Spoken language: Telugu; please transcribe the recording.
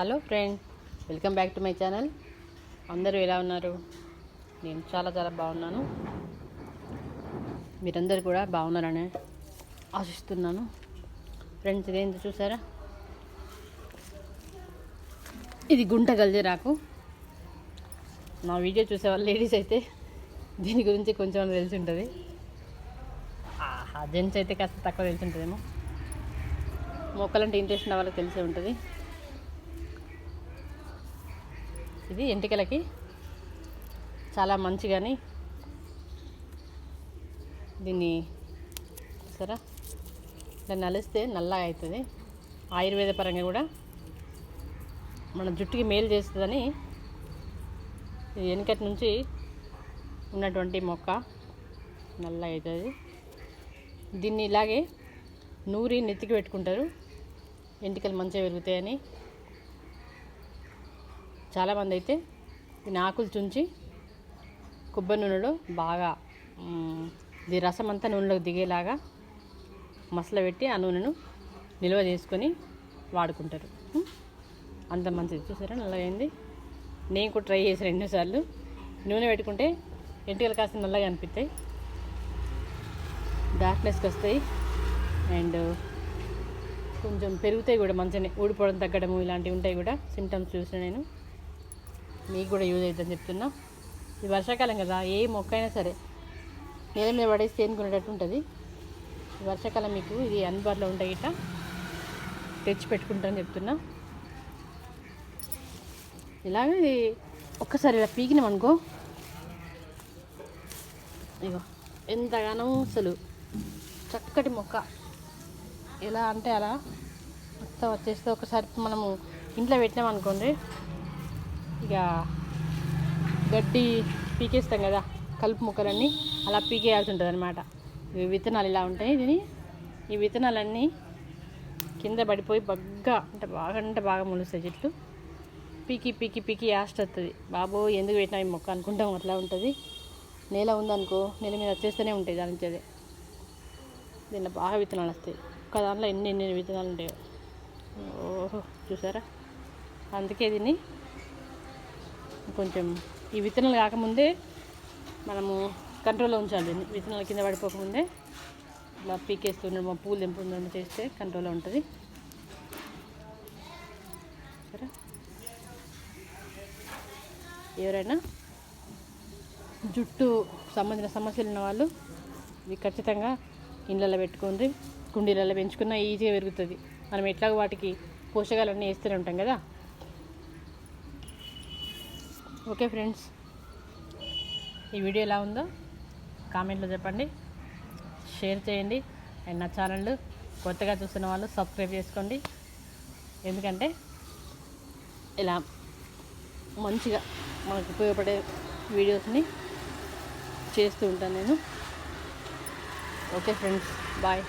Hello friend welcome back to my channel. అందరూ ఎలా ఉన్నారు? నేను చాలా చాలా బాగున్నాను. మీరందరూ కూడా బాగున్నారని ఆశిస్తున్నాను. ఫ్రెండ్స్ ఇదేంటి చూసారా? ఇది గుంట గల్జరాకు నా వీడియో చూసేవాళ్ళు లేడీస్ అయితే దీని గురించి కొంచెం తెలిసి ఉంటుంది. జెంట్స్ అయితే కాస్త తక్కువ తెలిసి ఉంటుందేమో. మొక్కలంటే ఇంట్రెస్ట్ ఉన్న వాళ్ళకి తెలిసే ఉంటుంది. ఇది ఎంటికలకి చాలా మంచిగాని. దీన్ని సరే ఇలా నలిస్తే నల్లగా అవుతుంది. ఆయుర్వేద పరంగా కూడా మన జుట్టుకి మేలు చేస్తుందని ఇది వెనకటి నుంచి ఉన్నటువంటి మొక్క నల్లగా అవుతుంది. దీన్ని ఇలాగే నూరి నెత్తికి పెట్టుకుంటారు. ఎంటికలు మంచిగా పెరుగుతాయని. చాలామంది అయితే దీని ఆకులు చుంచి కొబ్బరి నూనెలో బాగా మ్, ఇది రసం అంతా నూనెలోకి దిగేలాగా మసల పెట్టి ఆ నూనెను నిల్వ చేసుకొని వాడుకుంటారు. అంత మంచిది. చూసారా? నల్లగైంది. నేను కూడా ట్రై చేశాను ఎన్నోసార్లు. నూనె పెట్టుకుంటే ఎంటికలు కాస్త నల్లగా అనిపిస్తాయి. డార్క్నెస్కి వస్తాయి. అండ్ కొంచెం పెరుగుతాయి కూడా మంచిగానే. ఊడిపోవడం తగ్గడము ఇలాంటివి ఉంటాయి కూడా. సిమ్టమ్స్ చూసిన నేను. మీకు కూడా యూజ్ అవుతుందని చెప్తున్నా. ఇది వర్షాకాలం కదా ఏ మొక్క అయినా సరే నేల మీద పడేసి తేనుకునేటట్టు ఉంటుంది. ఈ వర్షాకాలం మీకు ఇది అందుబాటులో ఉంటాయి ఇట్లా తెచ్చి పెట్టుకుంటాను చెప్తున్నా. ఇలాగ ఇది ఒక్కసారి ఇలా పీకినాం అనుకో. ఇగో ఎంతగానో అసలు చక్కటి మొక్క. ఎలా అంటే అలా మొత్తం వచ్చేస్తే ఒకసారి మనము ఇంట్లో పెట్టినాం అనుకోండి ఇక గడ్డి పీకేస్తాం కదా కలుపు మొక్కలన్నీ అలా పీకేయాల్సి ఉంటుంది అనమాట ఇవి విత్తనాలు ఇలా ఉంటాయి దీని. ఈ విత్తనాలన్నీ కింద పడిపోయి బగ్గా అంటే బాగా అంటే బాగా మొలుస్తాయి చెట్లు. పీకి పీకి పీకి యాస్ట్ వస్తుంది బాబో ఎందుకు పెట్టినా ఈ మొక్క అనుకుంటాం అట్లా ఉంటుంది. నేల ఉందనుకో నేల మీద వచ్చేస్తూనే ఉంటాయి దాని నుంచి అదే. దీంట్లో బాగా విత్తనాలు వస్తాయి. ఒక దాంట్లో ఎన్ని ఎన్ని విత్తనాలు ఉంటాయో. ఓహో చూసారా? అందుకే దీన్ని కొంచెం ఈ విత్తనాలు కాకముందే మనము కంట్రోల్లో ఉంచాలి. దీన్ని విత్తనాలు కింద పడిపోకముందే ఇలా పీకేస్తుండడం పూలు తెంపుండడం చేస్తే కంట్రోల్లో ఉంటుంది. సరే. ఎవరైనా జుట్టు సంబంధించిన సమస్యలు ఉన్న వాళ్ళు ఇది ఖచ్చితంగా ఇండ్లలో పెట్టుకుంది కుండీలలో పెంచుకున్న ఈజీగా పెరుగుతుంది. మనం ఎట్లాగో వాటికి పోషకాలన్నీ వేస్తూనే ఉంటాం కదా. Okay friends. ఈ వీడియో ఎలా ఉందో కామెంట్లో చెప్పండి. షేర్ చేయండి. అండ్ నా ఛానల్ కొత్తగా చూస్తున్న వాళ్ళు సబ్స్క్రైబ్ చేసుకోండి. ఎందుకంటే ఇలా మంచిగా మనకు ఉపయోగపడే వీడియోస్ని చేస్తూ ఉంటాను నేను. Okay friends. బాయ్.